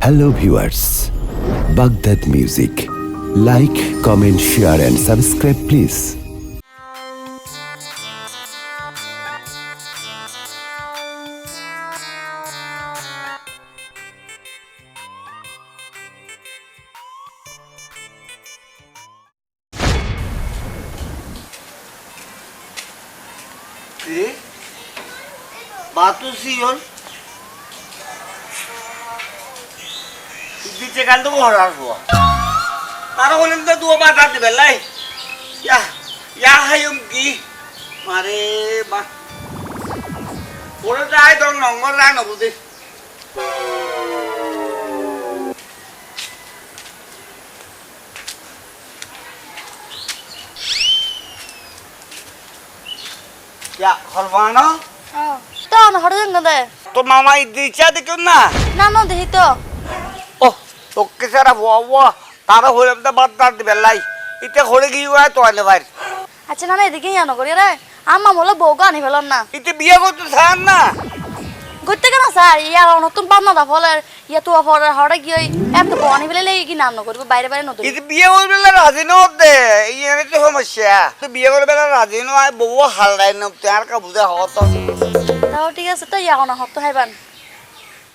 hello viewers Baghdad music like comment share and subscribe please ¿Qué? Batusiyon? Hindi chekan to mo haras mo. Para ko lang dua bata di belai. Ya, ya hayum ki. Mare ba. Pura dai dong nong ngon lang no budi. Ya, Horvano? তখন হঠাৎ দে তো মামা ইচ্ছা দেখুন না না না দেখি তো তোকে সারা বুয়া তারা হইলাম তো বাদ দাঁত দিবে লাই। ইতে হরে গিয়ে তো আইলে ভাই আচ্ছা না না এদিকে ইয়া করি রে। আমার বলে বউকে আনি ফেলাম না। ইতে বিয়ে করতে চান না? ঘুরতে কেন স্যার ইয়া নতুন পাবনা দা ফলে ইয়া তো ফলে হঠাৎ গিয়ে এত বউ আনি ফেলে কি নাম নকরিব বাইরে বাইরে নতুন। ইতে বিয়ে করবে না রাজি ন হতে। এই তো সমস্যা। তো বিয়ে করবে না রাজি নয় বউ হালদাই ন তার কা বুঝে হত তাও ঠিক আছে তো ইয়া হতো হাইবান।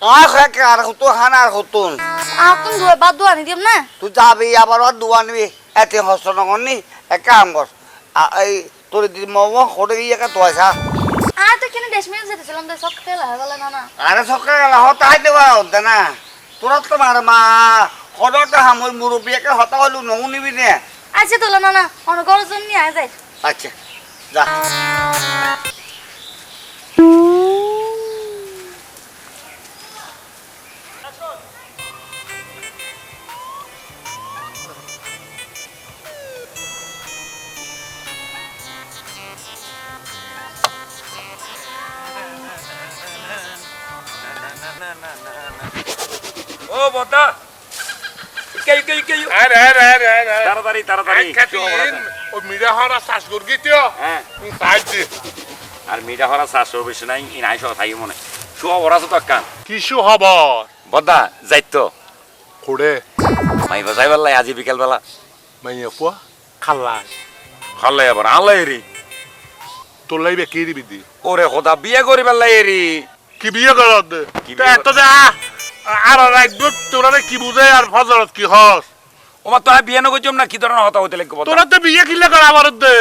আর খাকে আর হতো খান আর হতুন আর তুমি বাদ দু আনি দিম না? তুই যাবি আবার আর দুয়া নিবি এতে হস্ত নগরনি এক কাম কর। এই তোর দিদি মামা হরে গিয়ে একা তো আসা আর তো কিনে দেশ মেয়ে যেতেছিলাম তো সব খেলা হয়ে গেল না না। আরে হতা হাইতে পারা না। তোরা তো মার মা সদরতে হামুর মুরব্বীকে হতা হলো নৌ নিবি নে। আচ্ছা তোলা না না অনগর জন্য নিয়ে আয় যাই। আচ্ছা যা। তাড়াতাড়ি ও মিরা হরা শ্বাস তিও হ্যাঁ আর মিডা হরা চারশো বেশি নাই ই নাই সব থাকি মনে শুয়া ওরা তো কান কিসু খবর বদা যাইত কোড়ে মাই বাজাই বেলা আজি বিকেল বেলা মাইয়া পুয়া খাল্লাই খালে আবার আলাই রে তোলাইবে কি দিবি দি ওরে খোদা বিয়ে করি বেলা এরি কি বিয়ে করত তা এত যে আর রাখব তোরা কি বুঝে আর ফজরত কি হস ওমা তো বিয়ে নগর না কি ধরনের হতা হইতে লাগবে তোরা তো বিয়ে কিলে করা আমার দে।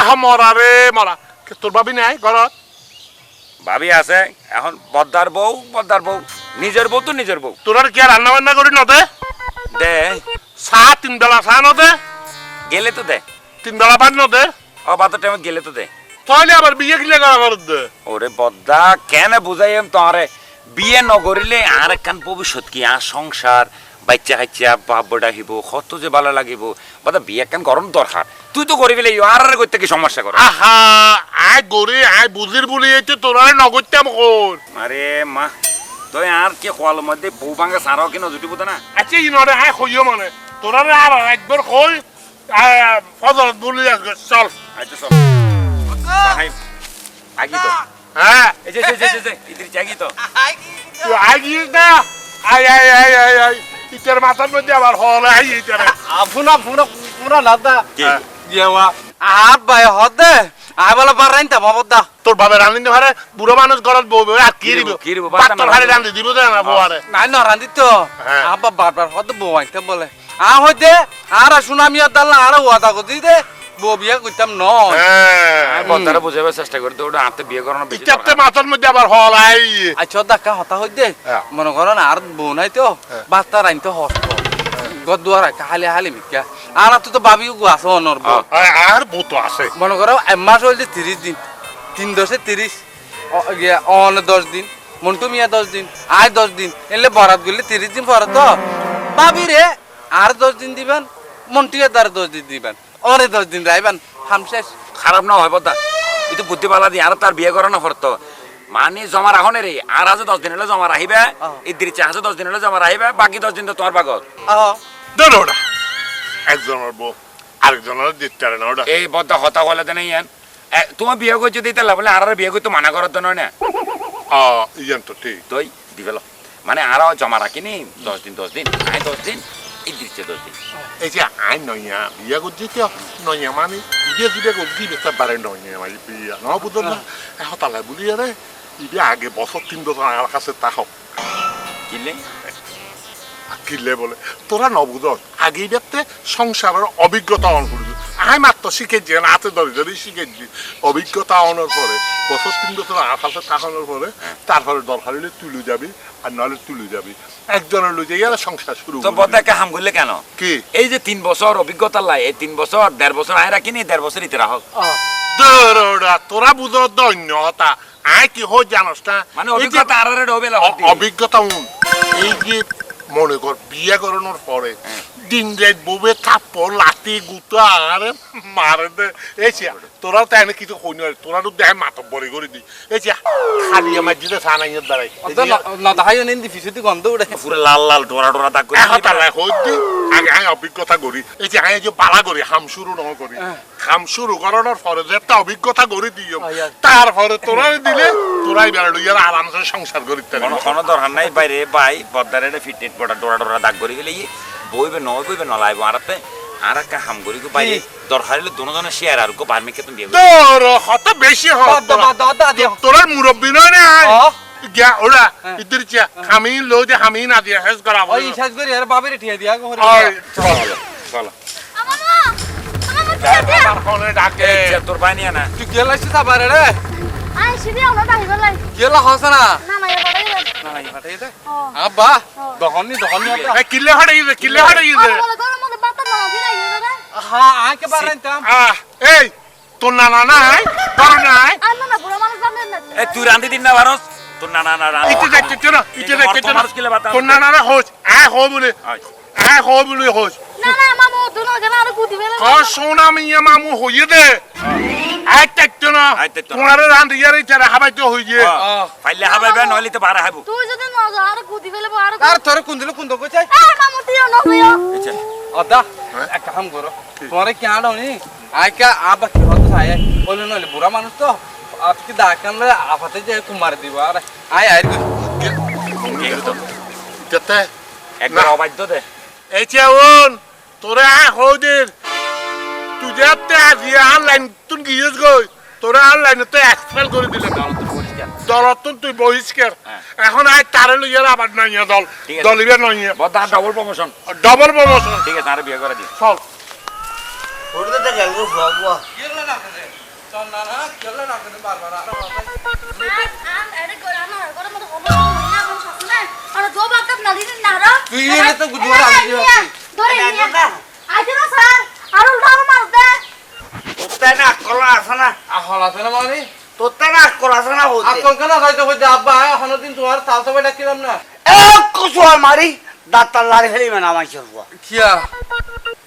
আহ মরা রে মরা তোর ভাবি নাই ঘরত ভাবি আছে এখন বদ্দার বউ বদ্দার বউ। নিজের বউ তো নিজের বউ। তোরা কি আর রান্না বান্না করি নদে? দে। চা তিন বেলা চা নদে? গেলে তো দে। তিন বেলা ভাত নদে? ও বাতার টাইমে গেলে তো দে। তাহলে আবার বিয়ে কিলে করা আমার দে। ওরে বদ্দা কেন বুঝাইম তোরে বিয়ে নগরিলে আর একখান ভবিষ্যৎ কি আর সংসার বাচ্চা কাচ্চা বাপ বড় আহিব কত যে ভালো লাগিব বদা বিয়ে একখান গরম দরকার তুই তো করি ফেলে আর আর করতে কি সমস্যা করে আহা আয় গরি আয় বুঝির বলি এতে তোরা নগরতাম কোন আরে মা তুই আর কি কল মধ্যে বউ ভাঙা সারাও কি নজুটি বুঝা না আচ্ছা ইনরে আয় কইও মানে তোরা আর একবার কই ফজলত বলি চল আচ্ছা সাহেব আগি তো হ্যাঁ এই যে যে যে ইতির জাগি তো গিয়ে না আয় আয় আয় আয় আয় ইটার মাথার মধ্যে আবার হল আই ইটারে ফুনা ফুনা ফুনা লাদা। কি? ইয়েওয়া। আর বাই হদে আই বলে পারাইন তা বাবদা তোর বাবে রান্ধি ভারে বুড়ো মানুষ ঘরত বউ বউ আর কি দিব কি দিব, পাত্তর তোর ভারে রান্দি দিব দে না বউয়ারে না না রান্দি তো। হ্যাঁ। আব্বা বারবার হদে বউ আইতে বলে। আ হইতে আর সুনামি দাল আর ওয়াদা কই দে। বউ বিয়ে করতাম ন হ্যাঁ বুঝাবার চেষ্টা করি তো ওটা হাতে বিয়ে করানো ইটাতে মাথার মধ্যে আবার হল আই। আচ্ছা দেখা হতা হই দে। হ্যাঁ। মনে করেন আর বউ নাই তো হ্যাঁ। বাস্তা রাইনতে হস্ত গদ দুয়ার রাখা হালি হালি মিকা আর তো তো বাবি গু আছে অনর আর বউ তো আছে। মনে করো এক মাস হইলে তিরিশ দিন তিন দশে তিরিশ অ- ইয়ে, অন দশ দিন মন্টু মিয়া দশ দিন আয় দশ দিন এলে বরাত গেলে তিরিশ দিন পরে তো ভাবি রে আর দশ দিন দিবেন মন্টুয়ে তার দশ দিন দিবেন। অরে দশ দিন রাইবেন হাম শেষ। খারাপ না হয় বদ্দা কিন্তু বুদ্ধি পালা দিয়ে আর তার বিয়ে করানো পড়তো মানে জমা রাখনে রে আর আছে দশ দিন হলে জমা রাখিবে ইদ্রি চা দশ দিন হলে জমা রাখিবে বাকি দশ দিন তো তোমার বাগত। দেন ওটা। একজনের বউ আরেকজনের দিতে না ওটা। এই বদ্দা হতা হলে তো নেই তোমার বিয়ে করছে দিতে বলে আর আর বিয়ে করতে মানা করার তো নয় না? ইয়ান তো ঠিক। তুই দিবেল মানে আরও জমা রাখিনি দশ দিন দশ দিন দশ দিন। এই যে আই নইয়া বিয়া করছি তো নইয়া মানে ইবে যদি করছি বেটা বারে নইয়া মানে বিয়া ন বুঝল না তালাই বলি আরে ইবে আগে বছর তিন বছর আমার কাছে তা হোক কিলে কিনলে বলে তোরা নবুধ আগে দেখতে সংসারের অভিজ্ঞতা অন আই মাত্র শিখেছি হাতে ধরে ধরে শিখেছি। অভিজ্ঞতা অনার পরে বছর তিন বছর আমার কাছে তাকানোর পরে তারপরে দরকার হলে তুলে যাবি আর নাহলে তুলে যাবি। একজনের যাই আর সংসার শুরু তো। বদাকে হাম করলে কেন? কি? এই যে তিন বছর অভিজ্ঞতা লাই এই তিন বছর দেড় বছর আয় রাখিনি দেড় বছর ইতে রাখো। তোরা বুঝ ধন্যতা আই কি হয় জানোস না? মানে অভিজ্ঞতা আর অভিজ্ঞতা এই যে মনে কর বিয়ে করানোর পরে দিন রাত বউবে থাপ্পড় লাঠি গুতা আরে মারে দে। যে তোরা তো এনে কিছু কই নয় তোরা তো দেখ মাথা বড়ি করে দি। যে খালি আমার যেটা সানাইয়ের দ্বারাই নদাহাই নিন্দি ফিসুতি গন্ধ উড়ে। পুরো লাল লাল ডোরা ডোরা দাগ করে দি আগে আগে অভিজ্ঞতা করি। এই যে আগে যে পালা করি হাম শুরু ন করি। হাম শুরু করানোর পরে যে একটা অভিজ্ঞতা করে দিও। তারপরে তোরা দিলে তোরাই বেড়া লইয়ার আরামসে সংসার করি কোনো দরকার নাই বাইরে বাই পদ্মারে ফিটনেট বড় ডোরা ডোরা দাগ করে গেলে ইয়ে। বইবে নয় বইবে নলাইব আরাতে আর একটা হাম করি বাইরে দরকার হলে দুজনে শেয়ার আর গো বার্মি খেতে দিয়ে তোর হত বেশি হয় দিও তোরার মুরব্বী নয় না গিয়া ওরা ইতির চিয়া হামি লো যে হামি না দিয়ে হেস করা ওই ইসাজ করি আর বাবিরে ঠিয়া দিয়া গো ওই চলো চলো আমার মা আমার তার ডাকে। তোর বানিয়া না। তুই গেলাইছিস সাবারে রে? গেলা হস না? না না না না আব্বা। দহনি দহনি বলে গরম মধ্যে বাতা না ফিরাই যাবে হ্যাঁ আকে বারাইতাম আহ এই তোর নানা নাই? তোর নাই? আর না না মানুষ জানেন না। এ তুই রান্ধি দিন না ভারস তোর না না না রান্ধি ইতে দেখতে চলো ইতে দেখতে কিলে তোর নানা রা হোস আয় হো বলে। আয় হো বলে হোস না না মামু দুনো কেন আর কুদি বেলে ক সোনা মিয়া মামু হইয়ে দে। আয় দেখতে না। আয় দেখতে না। তোমার রান্ধি ইয়ার ইতারে হাবাইতে হইয়ে ফাইলে হাবাইবে নইলে তো বারা হাবু। তুই যদি না যা আর কুদি বেলে আর আর তোর কুন্দিলে কুন্দ কইছাই এ মামু দিও না দিও আচ্ছা। অদা এক কাম করো তোমারে কি আড়াওনি আইকা আবা কি হতো আয় বলে নলে বুড়া মানুষ তো আপকি দাকানলে আফাতে যে কুমার দিব আর আয় আয় যেতে একবার অবাধ্য দে। এই চেউন তোরে হৌদের তুই যাতে আজি অনলাইন তুই গিয়েছ গই তোরে অনলাইন তো এক্সপেল করে দিলে দলত তুই বহিষ্কার। এখন আয় তারে লইয়ার আবার নইয়া দল। দলিবে নইয়া বদা ডবল প্রমোশন ডবল প্রমোশন ঠিক আছে আর বিয়ে করে দি চল ওটা তো গেল বাবা গেলে না চল না না গেলে না বারবার আর আর এর গোরা না গোরা মতো খবর না না আর জো বাকাত না দিন না রা তুই এনে তো গুজবার আগে ধরে নিয়ে আইতে না স্যার। আর উল্টা মার দে। তোর না কলা আছে না। আহল আছে না মানে না কলা আছে না বলতে আকল কেন হয়তো হইতে আব্বা এখন দিন তোমার তাল সবাই ডাকিলাম না? এক কুসু আর মারি দাঁতার লাড়ি ফেলি মানে আমার চলবো কিয়া?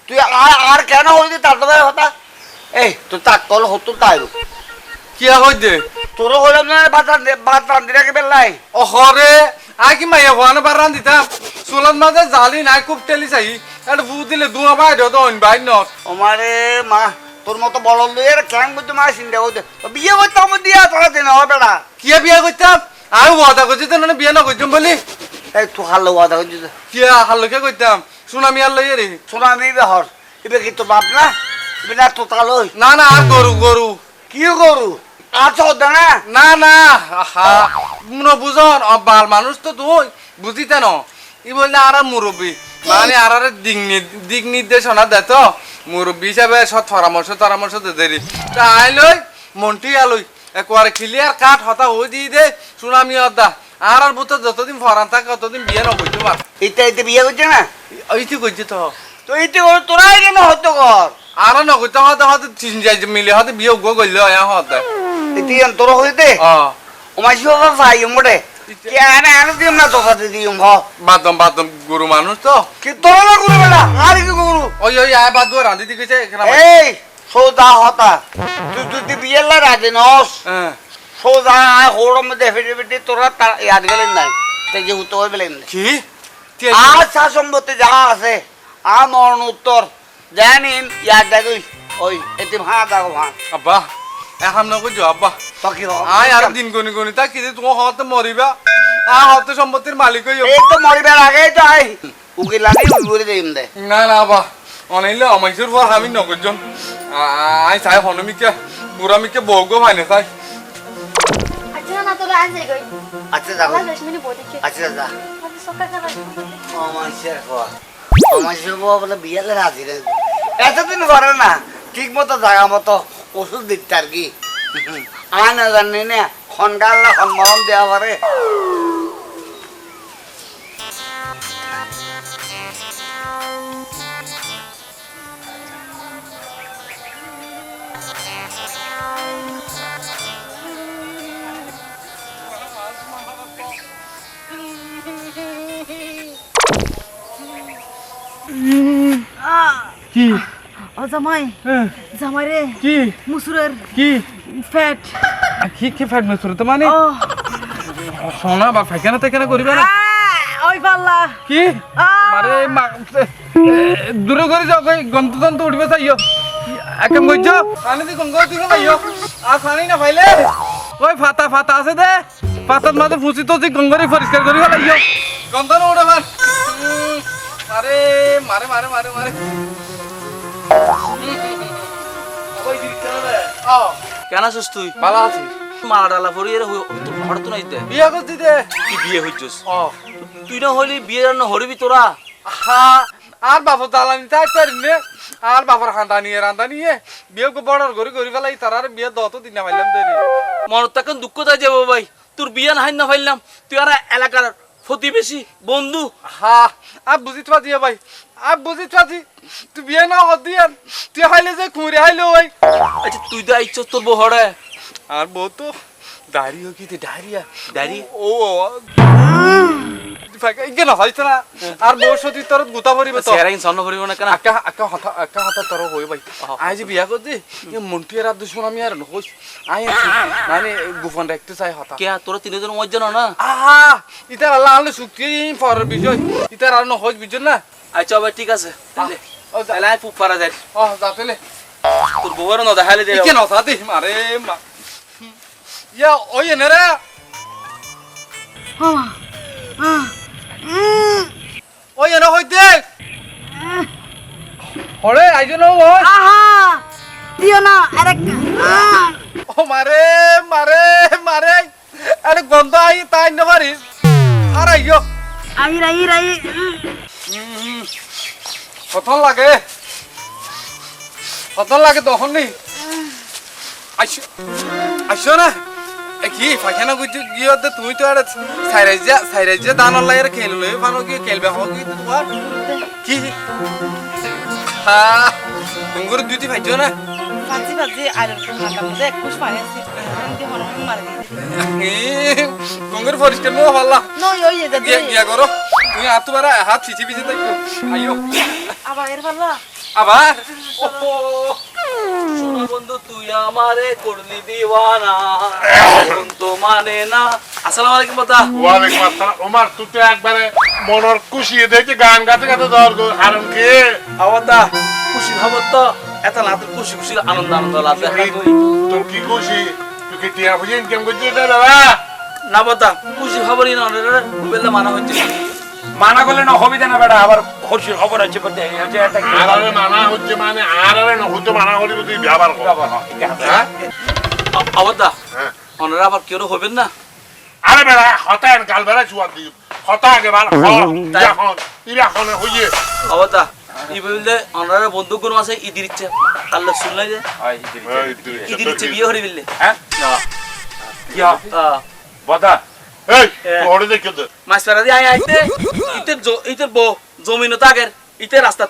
তুই আর আর কেন হইতে তার তো হতা এই তুই তাক কল হতো তাই কিয়া হইতে তোর হলাম না বাতান বাতান দিলে বেলাই ও হরে আই কি মাইয়া হওয়ানো বারান দিতাম চুলাত মাঝে জালি নাই খুব তেলি চাই এটা ফু দিলে দুয়া বাইরে তো অন বাইর নত ওমারে মা তোর মতো বড় লইয়ের ক্যাং করতে মা চিন্তা করতে বিয়ে করতে আমার দিয়া তোরা দিন হবে বেড়া কিয়া বিয়া করতাম আমি ওয়াদা করছি তো না বিয়া না করতাম বলি। এই তুই খালো কথা করছিস কিয়া হাল্লকে করতাম সুনামি আর লইয়ে রে শোনা আমি বেহর এবার কি তোর বাপ না? এবার না তোর তালই না না আর গরু গরু কি করু আচ্ছা হতো না? না না আহা মনে বুঝন বাল মানুষ তো তুই বুঝিতে ন? ই বললে আর মুরব্বী। মানে আর আর দিক নির্দেশনা দে তো। মুরব্বী হিসাবে সব পরামর্শ পরামর্শ দে দেরি। তা আই লই মন্টি আলই একবারে ক্লিয়ার কাট হতা হই দি দে সুনামি অদা আর আর বুতো যতদিন ফরান থাকে ততদিন বিয়ে ন করতে পার। এটা এতে বিয়ে করছে না? এইটি করছি তো। তো করে তোরাই কেন হতো কর? আর ন করতে হতে হতে তিন যাই মিলে হতে বিয়ে উগ্র করলে হয় হতে দিম না তোর সাথে দিম হ। বাদম বাদম গরু মানুষ তো। কি তোর না করু বেটা? আর কি ওই ওই আয় বাদ রান্ধি দিকে এখানে এই সোজা হতা। তুই তুই নস। হ্যাঁ। সোজা ফেটে ফেটে তোরা তা- ইয়াদ গেলেন নাই। তাই যে উত্তর হয়ে গেলেন কি? আর সম্পত্তি যা আছে আর মরণ উত্তর। জানিন ইয়াদ দেখুই ওই এতে ভাঁ দেখো ভাঁ আব্বা। এখন নকো আব্বা তো কি হব আয় আর দিন গনি গনি তা কি তোমার হতে মরিবা আ হতে সম্পত্তির মালিক হইও এই তো মরিবার আগেই তো আই উকিল লাগে উড়ে দিম দে না না বা অনাইলে আমাইসুর পর আমি নগরজন আই চাই হনমিকে বুড়ামিকে বউগো ভাইনে চাই আচ্ছা না তোরা আজ যাই গই আচ্ছা দেখি আচ্ছা যা সকাল কাল অমাইশের হওয়া বলে বিয়ালে রাজি রে এতদিন করে না ঠিক মতো জায়গা মতো ওষুধ দিতে আর কি। আয় না জানি না খনকাল্লা সম্মান দেওয়া পারে। কি? ও জামাই। জামাই রে কি? মুসুরের কি? ফ্যাট। কি কি ফ্যাট মেসুর? তো মানে সোনা বা ফাইখানা তেখানা করিবে না? ওই পাল্লা। কি? দূরে করে যাও কই উঠবে চাইও একদম কইছ পানি দি গঙ্গ দিকে লাইও আর পানি না পাইলে? ওই ফাতা ফাতা আছে দে। ফাতার মাঝে ফুসি তো গঙ্গরি পরিষ্কার করি লাইও গন্ধ না উঠে মার আরে মারে মারে মারে মারে। কেন আছিস তুই? ভালো আছিস মালা ডালা এর হঠাৎ নাই দে বিয়া দে কি বিয়ে হইছস? তুই না হইলি বিয়ে না হরিবি তোরা? আর বাপর জ্বালানি তাই নে। আর হাঁদা নিয়ে রান্দা নিয়ে বিয়ে বড় ফেলাই তার আর বিয়ে দত দিন পাইলাম দেরি মন তখন দুঃখ তাই যাব ভাই। তোর বিয়ে না হাই না পাইলাম। তুই আর এলাকার প্রতিবেশী বন্ধু। হা আর বুঝিত পাজি ভাই। আর বুঝিত পাজি তুই বিয়ে না হত দিয়ান তুই হাইলে যে খুঁড়ে হাইলে ওই। আচ্ছা তুই তো আইছ তোর বউ আর বউ তো দাঁড়িয়ে কি ডায়রিয়া দাঁড়ি ও কেন হইছে না? আর বউ সতী তোর গুতা ভরিবে তো। কিন্তু স্বর্ণ ভরিব না কেন? আকা আকা হতা আকা হতা তোর হই ভাই। আজ বিয়া করছি মন্টু এর দুশ্মন আমি আর নহইস আই মানে গোপন রাখতে চাই হতা। কে তোরা তিনজন মজ্জা না? না আহা ইতার আল্লাহ আনলে শুক্তি ফর বিষয় ইতার আর নহইস বুঝছেন না? আচ্ছা ভাই ঠিক আছে। তাহলে ও তাহলে আয় পুপ পারা যায় ও যাতেলে তোর বউয়ের না দেখাইলে দে ইকে নথা দি মা। ইয়া ওই এনে রে। ওই এনে হইতে। হরে আইজো না ওই আহা দিও না আরে আহ! ও মারে মারে মারে। আরে গন্ধ আই তাই না পারিস আর আইয়ো আই রাই রাই। কতন লাগে কতন লাগে তখন নেই আইস না কি ফাইখানা গুজি গিয়ে তুমি তো আর সাইরাইজা সাইরাইজা দান আল্লাহ এর খেল লই ফানো কি খেলবে হো কি তোমার কি হ্যাঁ দুটি ফাইছো না ফাজি ফাজি আইরন খাটার মধ্যে এক কুশ পানি আছে এমনি হন হন মারে গুঙ্গুর পরিষ্কার নো ভাল্লা নই ওই যে গিয়া গিয়া করো তুমি হাত তোমার হাত ছিচি পিছি তাই আইও আবার এর পাল্লা আবার বন্ধু তুই আমারে করলি দিওয়ানা তো মানে না আসসালামু আলাইকুম বাতা ওয়ালাইকুম আসসালাম ওমার তুই তো একবারে মনের খুশি দেখে গান গাতে গাতে দর হারন কে আওয়াদা খুশি খবর তো এত না তো খুশি খুশি আনন্দ আনন্দ লাগবে তোর কি খুশি? তুই কি টিয়া করছিস না দাদা না বাতা খুশি খবরই না রে বেলা মানা হচ্ছে। মানা করলে না হবে না বেটা আবার খুশির খবর আছে বলতে একটা কি আরে মানা হচ্ছে মানে আর আরে না হচ্ছে মানা করিব তুই ব্যবহার কর। হ্যাঁ, হ্যাঁ। হ্যাঁ। ওনারা আবার কেউ হবেন না? আরে বেড়া হতা এন কাল বেড়া চুয়ার দিই হতা আগে ভালো এখন ইরা এখন হইয়ে। ই বললে ওনারা বন্ধু গুণ আছে ইদির ইচ্ছে তাহলে শুনলাই যে? হয়। ইদির ইচ্ছে বিয়ে হরি বললে। হ্যাঁ? বদা। এই ওরে দেখে মাছ আই আইতে তাগের ইতে রাস্তা।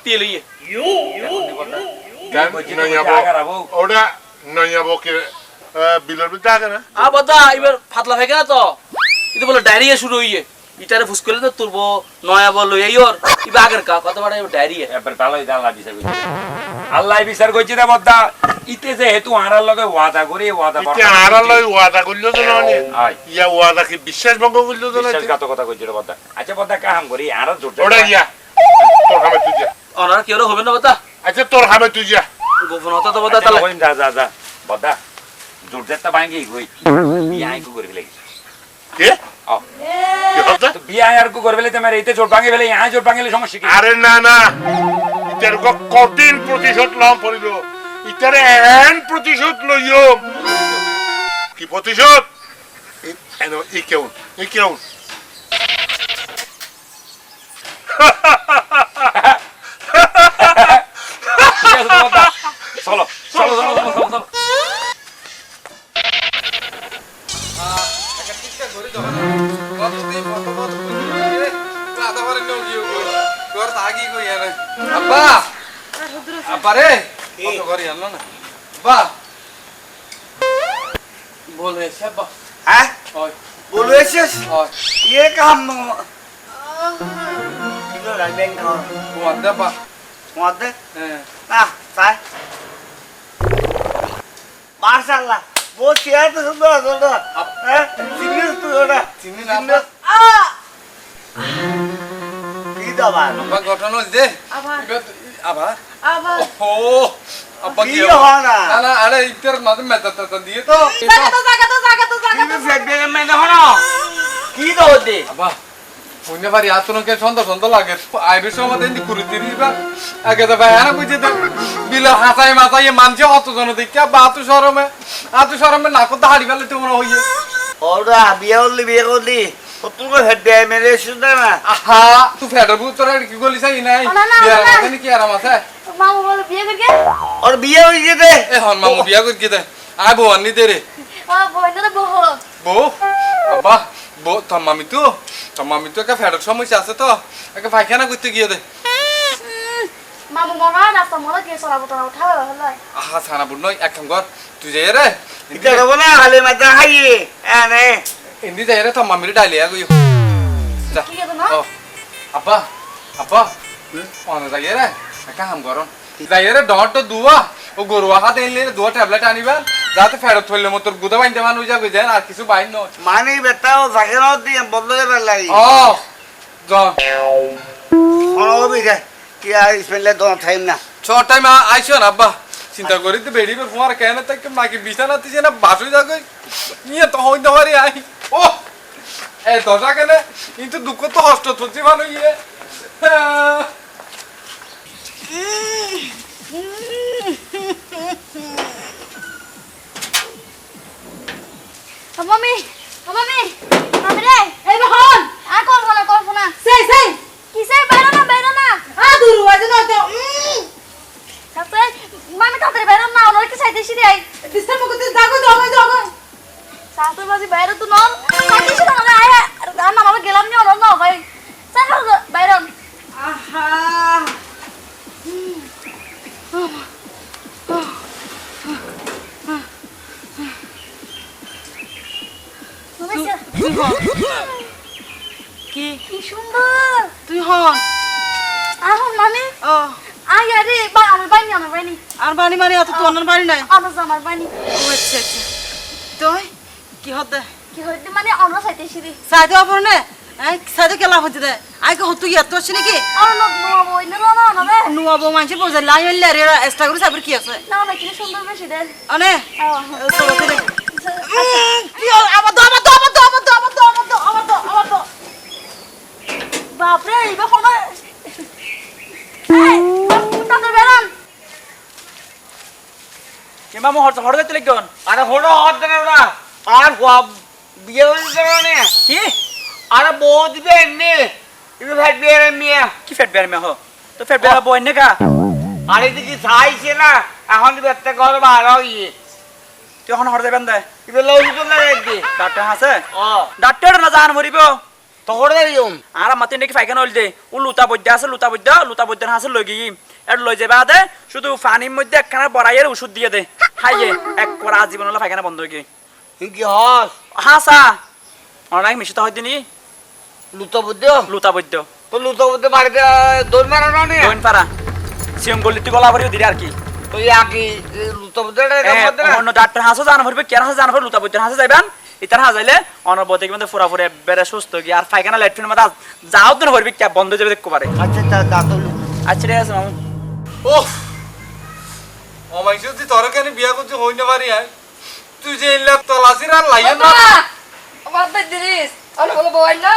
ওটা নাই কে বিলের আগে না আবাদা এবার ফাতলা হয়ে না তো। এটা বলে ডায়রিয়া শুরু হইয়ে। ইটারে ফুস করলে তো তোর বউ নয়া বল এই ওর ইবা আগের কা কত বড় ডায়রিয়া এবার ভালোই আল্লাহ বিচার করছে। আল্লাহ বিচার করছে রে বদ্দা। ইতে যে হেতু আনার লগে ওয়াদা করে ওয়াদা ইতে আর লই ওয়াদা করল তো না আয়। ইয়া ওয়াদা কি বিশ্বাস ভঙ্গ করল তো না বিশ্বাসঘাতকতা করছে রে বদ্দা। আচ্ছা বদ্দা কাম করি? আর জোর ওটা ইয়া। তোর খাবে তুই যা। ওনারা কেউ হবে না বাতা আচ্ছা তোর খাবে তুই যা। গোপন হতা তো বাতা তাহলে। যা যা যা। বদ্দা জোর জেরটা ভাঙি গই বিয়ে আই কো করে ফেলে কে? আর কো করে তোমার এইতে জোর ভাঙি ফেলে আই জোর ভাঙিলে সমস্যা কি? আরে না না। ইটার কঠিন প্রতিশোধ লম পড়িল? ইটারে এন প্রতিশোধ লইও। কি প্রতিশোধ? ই- কেউন ই কেউন। ঠিক আছে তোমার দা। চলো চলো চলো চলো চলো। ಅಬ್ಬಾ ಅಬ್ಬಾರೇ ಬರಿ ಅಲ್ಲ ಬಾ बोल रहे सब हैं बोल रहे सिस ये काम इधर आ बैंक का वो अंदर बा वो अंदर ना साय माशाल्लाह ஓ சேர்த்து சொல்றா சொல்றா சின்ன சொல்றா சின்ன இது আবার আমার ঘটনা হইছে আবার আবার আবার ও আব্বা কি হয় না না আরে ইতার মাঝে মেটাতা তা দিয়ে তো দে আবার পুণ্য বাড়ি আতনকে সন্ধ্যা সন্ধ্যা লাগে। আইরিশ মধ্যে এমনি কুড়ি তিরিশ বার আগে তো ভাই হ্যাঁ বুঝে দেন। বিল হাসাই মাথায় মানছে অত জন দেখি আব্বা আতু সরমে আতু সরমে না করতে হাড়ি ফেলে তোমরা হইয়ে। ওরা বিয়ে করলি বিয়ে করলি তোর ফেটবে মেরে শুনতে না আহা তুই ফেডার তোরা কি গলি চাই নাই। না, না, না। মাথা নি কি আরাম আছে মামু বলে বিয়ে করবে? ওর বিয়ে হয়ে গেছে। এ হন মামু বিয়া করি কি দে। আয় বউ আনি দে রে। ও বইনা তো বহু বউ? আব্বা। বউ তোর মামি তো তোর মামি তো একটা ফেডার সমস্যা আছে তো একটা পায়খানা করতে গিয়ে দে। মামু মনে হয় রাস্তা মনে গিয়ে চলাবো তোরা উঠাবে ভালো আহা সানা বুড় নয় এক কাম কর তুই যাই রে। না খালি মাথা খাইয়ে এনে এমনি যাই রে তোর মামির ডাইলে আগুই। যা ঠিক আছে না আব্বা আব্বা অন যাই রে একটা কাম করো। যাই রে ডট দুয়া ও গরু হাতে এনলে দুয়া ট্যাবলেট আনিবা। যাতে ফেরত থইলে মতো গুদা বাইন্দে মানুষ যাবে যেন আর কিছু বাইন নয় মানে বেটাও থাকে না দিয়ে বন্ধ করে লাগি ও জন কোনো বিধে কি আর স্পেলে দোনো টাইম না। ছ টাইম আইসো না আব্বা। চিন্তা করি তো বেড়ি বের ফুয়ার কেন তাকে নাকি বিছানা তিছে না বাসুই যাবে? নিয়ে তো হইতে পারি আই। ও এ দশা কেন? কিন্তু দুঃখ তো হস্ত তুলছি মানুষ ইয়ে। হ্যাঁ। মামি মামি মামি রে। এই বহন। আ কল্পনা কল্পনা। সেই সেই। কিসে বাইরে না বাইরে না। আ দূর হয়ে যাও তো তাতে মামি তাড়াতাড়ি বাইরে না ওনার কি চাইতে সিরি আই বিস্তার মুখ জাগো জাগো জাগো সাতর বাজি বাইরে তো নন চাইতে সিরি আয় আর না আমরা গেলাম নি ওনার না ভাই। চাই বাইরে। আহা। মামি তুই হন কি? কি সুন্দর। তুই হন মামি? ও। আয় আরে বা আমার বাইনি আমার বাইনি আর বাড়ি মারি অত তো অন্য বাড়ি নাই। আমার আমার বাইনি ও আচ্ছা আচ্ছা। তুই কি হতে? কি হইতে মানে আমরা চাইতে সিরি সাইতে অপর নে। এই সাইতে কেলা হতে দে। আই কো হতু ইয়াত তোছ নাকি? আর না না বই না না না রে মানছে বোঝা লাই হইলে রে এক্সট্রা করে সাবর কি আছে? না না কি সুন্দর বেশি দেন অনে? আমার তো আমার তো আমার তো আমার তো আমার তো আমার তো আমার তো আমার তো বাপরে এইবার কোনো তাদের বেরান কিংবা মো হট হট যাইতে লাগন আরে হলো হত দেন ওরা আর হওয়া বিয়ে না কি? আরে বউ দিবে কিন্তু ফেটবে মেয়ে কি ফেট বের মে হো তো বই নে কা? আরে দিদি চাইছে না। এখন বেতে ঘর বার হইয়ে তুই এখন হট যাবেন দে না ডাক্তার আছে? ও ডাক্তার না জান মরিব তখন দিম আর মাতি নাকি ফাইখানা হল দে। ও লুতা বৈদ্য আছে লুতা বৈদ্য লুতা বৈদ্য আছে লই গিয়ে এর লই যাবা দে। শুধু পানির মধ্যে একখানা বড়াইয়ের ওষুধ দিয়ে দে। খাইয়ে এক করে আজীবন হলো ফাইখানা বন্ধ হয়ে গিয়ে। কি হস হাসা অনেক মিশিত হয় দিনি লুতো বুদ্ধ লুতা বৈদ্য? তো লুতো বুদ্ধ বাড়িতে দৌড় মারা না নে? দইন পারা সিএম গলিতে গলা ভরিও দিলে আর কি। তো ইয়াকি লুতো অন্য ডাক্তার হাসো জানা ভরবে কেন হাসে জানা ভরবে লুতা বৈদ্য যাইবেন? ইতার হাজাইলে অনবতে কিন্তু ফুরা ফুরে বেড়ে সুস্থ গিয়ে আর ফাইখানা লেট্রিন মধ্যে যাও তো ভরবে ক্যাব বন্ধ যাবে দেখতে পারে। আচ্ছা আচ্ছা ঠিক আছে মামু। ও অমাইশ যদি তোর কেন বিয়া করছে হই না পারি আয়? তুই যে ইল্লা তলাসির আর লাইয়া না আমার বে দিরিস বলো বই না?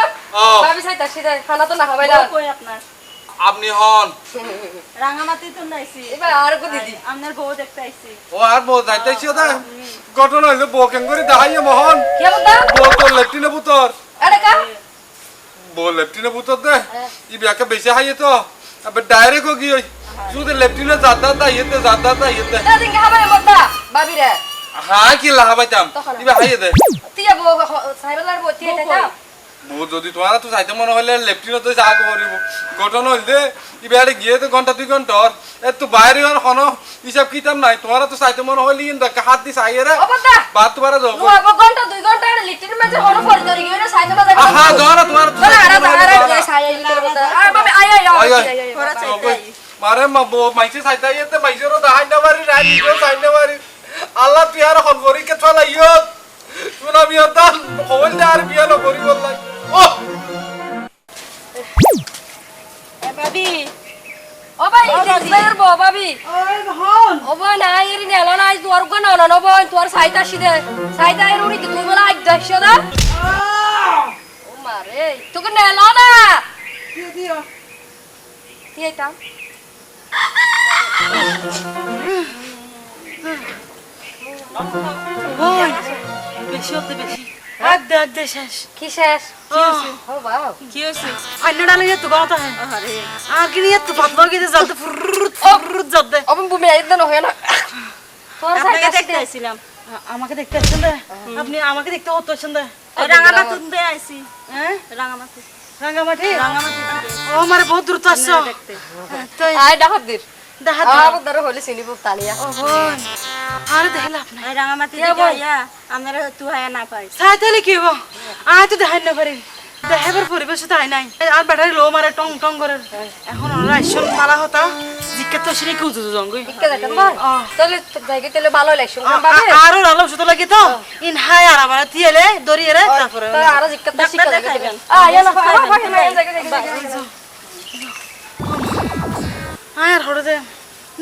ভাবি সাই তাসি খানা তো না খাবাই না। কই আপনার? আপনি হন। রাঙামাটি তো নাইছি। এবার আর কো দিদি। আপনার বউ দেখতে আইছি। ও আর বউ যাইতেছি ওটা ঘটনা হইল বউ কেন করে দেখাইয়া মোহন। কি বলতা? বউ তোর লেফটিনে পুতর আরে কা? বউ লেফটিনে পুতর দে। ই বিয়াকে বেশি হাইয়ে তো। ডাইরেক্ট ওই শুধু মতা ভাবি হ্যাঁ কি লাহাবাইতাম ইবে হাইয়ে দে। তিয়া বউ সাইবেলার বউ তিয়া তাই যদি তোমার তো চাইতে মনে হলে লেফটিনে তো যা করিব। ঘটনা হইল দে ইবে আরে গিয়ে তো ঘণ্টা দুই ঘণ্টার এ তো বাইরে আর হন হিসাব কিতাম নাই। তোমার তো চাইতে মনে হইলি ইন্দা হাত দি চাইয়ে রে। বাদ তোমার যাও। নো ঘণ্টা দুই ঘণ্টা লিটির মাঝে হলো পড়ি ধরি গিয়ে না আহা যাও না তোমার আরে আরে আর আয় আয়। আয়, ওরা চাইতে মারে মা বউ মাইছে চাইতে মাইছেরও দাহাই না রাই নিজেও চাই না পারি আল্লাহ তুই আর হন করি কে চলা ইয়ত শুনা বিয়া দান হইল আর বিয়া নকরি বললাই ও এ ভাবি। ও ভাই দিদির বউ ভাবি। ওই হন ও ভাই না এরি নেলো না আজ তোর গো না না বই তোর সাইতা সিদে সাইতা এর উড়ি তুই বলা আজ দশ দা। ও মারে তোকে নেলো না। দিও দিও? কি এটা? ওই বেশি হতে বেশি। এক দে শেষ। কি শেষ? কি হয়েছে? ফাইনে ডালে তো গাওতা হ্যাঁ। আরে নিয়ে তো পাতলা গিয়ে যাতে ফুরুত ফুরুত যাতে অবন বুমি আইদ হয় না। তোর আপনাকে দেখতে আইছিলাম। আমাকে দেখতে আসছেন আপনি আমাকে দেখতে হতো আসছেন আইছি। হ্যাঁ? রাঙামাটি। রাঙামাটি? ও মারে বহুত দূর তো আসছো। আই ডাকত দির আমার হইলে চিনিব তালিয়া। ও আরে দেখলা আপনি রাঙামাটি থেকে বল। আমরা তুহায়া না পাই তাহলে কি হব? তো দেখাই না পারি। দেখাবার পরিবেশ তো নাই। আর ব্যাটারি লো মারে টং টং করে। এখন ওরা আইসন মালা হতা। জিজ্ঞাসা তো সিনে কেউ দুদু জঙ্গই। ইকে দেখেন ভাই তাহলে জায়গা তেলে ভালো লাগছে পাবে আরও আলো সুতো লাগে তো। ইন হাই আর আমার তিয়েলে দরিয়ে তারপরে তার জিজ্ঞাসা শিখা। আ ইয়া না আর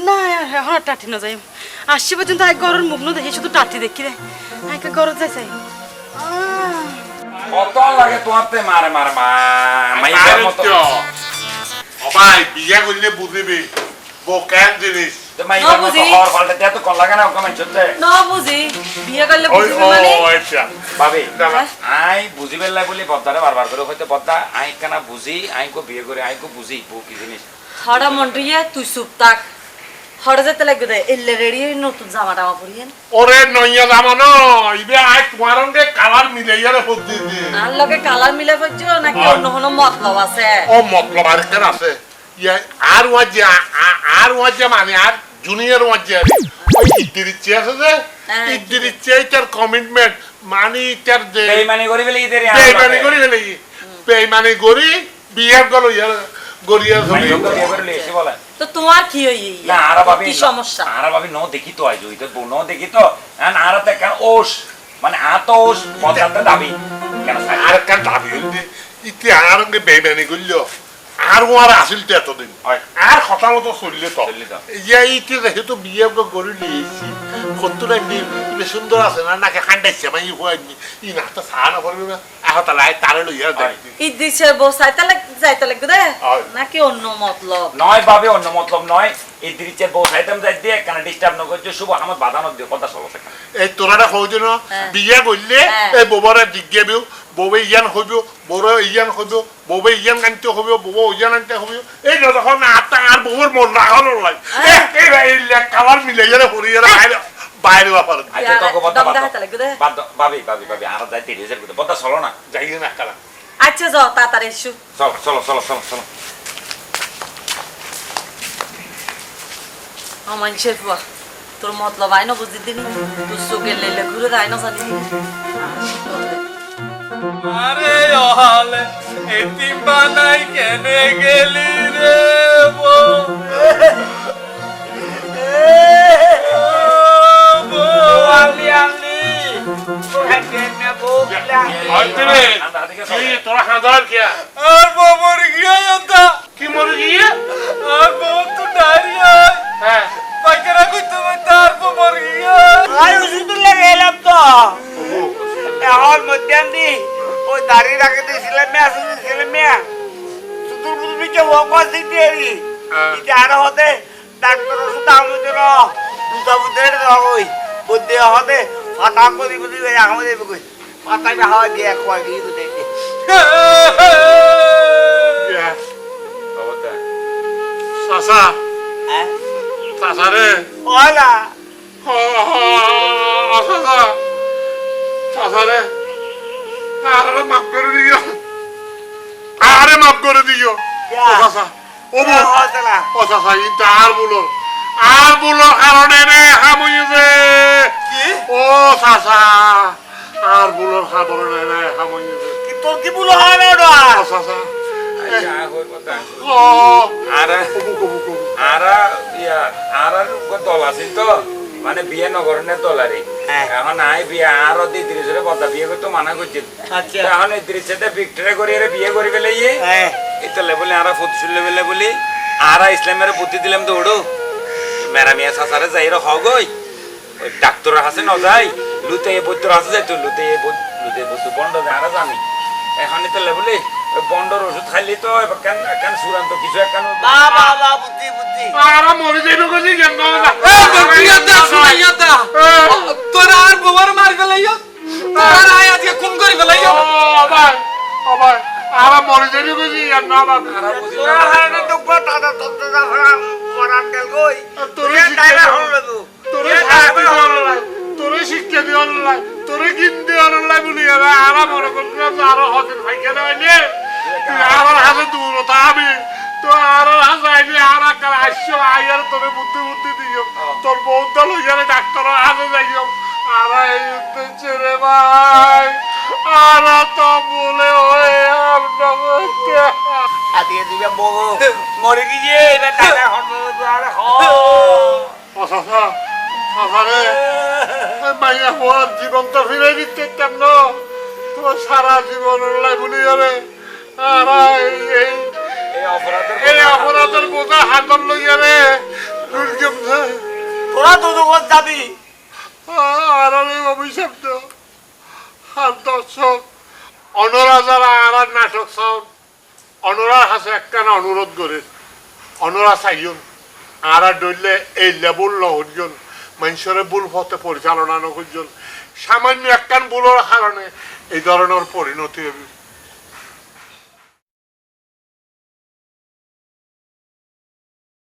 না আর এখন আর টাটি না যাই আসছি পর্যন্ত আই গরের মুখ না দেখি শুধু টাটি দেখি রে। আইকে গরত যাই চাই কত লাগে তোমারতে? মারে মারে মা মতো। অবাই বিয়া করলে বুঝিবি জিনিস। বুঝি। মানে? আচ্ছা। আই কো বিয়ে করে আই কো বুঝি বউ কি জিনিস। মন্টুইয়া তুই চুপ থাক। হড়া যেতে লাগবে দে এলে রেডি নতুন জামা টামা পরিয়েন ওরে নইয়া জামানো ইবে আই তোমার সঙ্গে কালার মিলাইয়ারে হদ্দি দি। আর লগে কালার মিলে পাচ্ছ নাকি অন্য কোনো মতলব আছে? ও মতলব আর কেন আছে। ইয়া আর ওয়াজে আর ওয়াজে মানে আর জুনিয়র ওয়াজে আর ওই ইদ্দির ইচ্ছে আছে যে হ্যাঁ, ইদ্দির ইচ্ছে এটার কমিটমেন্ট মানে এটার যে বেইমানি করি বলে ইদের বেইমানি করি গেলে বেইমানি করি বিয়ে গেল ইয়ার গড়িয়া মাই ধরি বিয়ে করে তো তোমার কি হই না আর ভাবি কি সমস্যা? আর ভাবি ন দেখি তো আইজো ইতে বউ ন দেখি তো। আর আর তে কেন ওস মানে দাবি। কেন আর কান দাবি হইলে ইতি আর সঙ্গে বেইমানি করল। আর ও আসিল তো এতদিন। হয়। আর কথা মতো চললে তো। ইয়া ইতি যেহেতু বিয়ে লিয়েছি সত্তর দিন ইবে সুন্দর আছে না নাকি খান্ডাইছে মানে ই ই না তো সারা না। আহত লাই তারে লইয়া দেখি ঈদ দিছে বউ চাইতে লাগ যাইতে লাগবে নাকি অন্য মতলব? নয় ভাবে অন্য মতলব নয়। এই দৃশ্যের বউ সাইতাম যাই দিয়ে কেন ডিস্টার্ব না করছে শুভ আমার বাধা ন দিও কথা চলো সেখানে এই তোরা কইছ না হ্যাঁ। করলে হ্যাঁ। এই ববরে জিজ্ঞাবিও ববে ইয়ান হইব বড় ইয়ান হইব ববে ইয়ান আনতে হইব বব ইয়ান আনতে হইব এই না তখন আত্মা আর বউর মন রাখানো লাই এই এই কালার মিলে গেলে হরিয়ারে বাইরে বাইরে বাপার আচ্ছা তোকে দম বাদ ভাবি ভাবি ভাবি আর যাই দেরি হয়েছে কিন্তু বদ্দা চলো না। যাই না কালা আচ্ছা যাও তাড়াতাড়ি এসো। চলো চলো চলো চলো চলো। আমার শেফুয়া তোর মতলব আইন বুঝি দিনি। তোর চোখের লেলে ঘুরে আইন জানি। আরে ওহালে এতিম বানাই কেনে গেলি রে? আমি কি মরে গিয়া আর বাবা তো ডায়রিয়া হ্যাঁ পাকেরা কই তুমি তার বাবার গিয়া আর ওই দাঁড়িয়ে রাখে দিয়েছিলে মেয়ে আসলে ছেলে মেয়ে শুধু কে আর হতে ডাক্তার ওষুধ আমি দিল দুটা বুদ্ধি হতে ফাটা করি বুদ্ধি আমাদের কই? পাতায় হাওয়া দিয়ে কয় দুটাই ইয়া, চাচা হ্যাঁ? চাচা রে। ওলা চাচা। চাচা রে। আরে মাফ করে দিও। আরে মাফ করে দিও। ও চাচা ও হতলা চাচা ইনটা বলো। আর বলো কারণে রে হামইছে ও চাচা। আর বলো কারণে রে হামইছে তোর কি ভুল হয় না ওটা ও চাচা। মানে বিয়ে নগরণের দল আরে হ্যাঁ। এখন আই বিয়ে আর দি তিরিশের কথা বিয়ে করতে মানা করছে আচ্ছা। এখন এই তিরিশে ভিক্টরে করি বিয়ে করি ফেলে ইয়ে হ্যাঁ এটা লেবলে আর ফুটসুল লেবলে বলি। আর ইসলামের বুদ্ধি দিলাম তো ওড়ো। মেরা মিয়া সাসারে যাই র হগই ওই ডাক্তার হাসে ন যাই লুতে এ বৈদ্যর হাসে যাই তো লুতে এ লুতে বস্তু বন্ধ দেয় আর জানি। এখন তো লেবলে ওই বন্ধর ওষুধ খাইলি তো কেন কেন চূড়ান্ত কিছু একখান বা বা বা বুদ্ধি বুদ্ধি। আর মরে যাইব কইলি কেন তোর আর মার ফেলাইও তোর আয় আজকে খুন করে ভাই ও ভাই আর মরে না বাবা তোরা তো গেল কই? তোরে ড্রাইভার হল তো তোরে শিক্ষা তোরে বলি আর তুই হাতে আমি তো আর হাতে আইনি আর আকার আসছো আইয়ার তোরে বুদ্ধি বুদ্ধি দিও। তোর বৌদ্ধ লইয়ারে ডাক্তার হাতে যাইও। আর এই উদ্দেশ্যে রে ভাই আর তো বলে নগদে আদিয়ে দিবে বউ। মরে গিয়ে এবার টাকা হল আরে হ। মাইয়া হওয়ার জীবন তো ফিরে দিতে কেমন? তোমার সারা জীবন লাই বলি আরে। এই অপরাধের বোঝা। হাতর লইয়া রে। তোরা তো দোকান যাবি। আর আমি অভিশাপ আর দর্শক অনরা যারা আর নাটক চাও অনরার হাসে একখানা অনুরোধ করে, অনরা চাইজন আর ডইলে এই লেবুল নহজন মানুষের বুল পথে পরিচালনা নকরজন সামান্য একখান ভুলের কারণে এই ধরনের পরিণতি হবে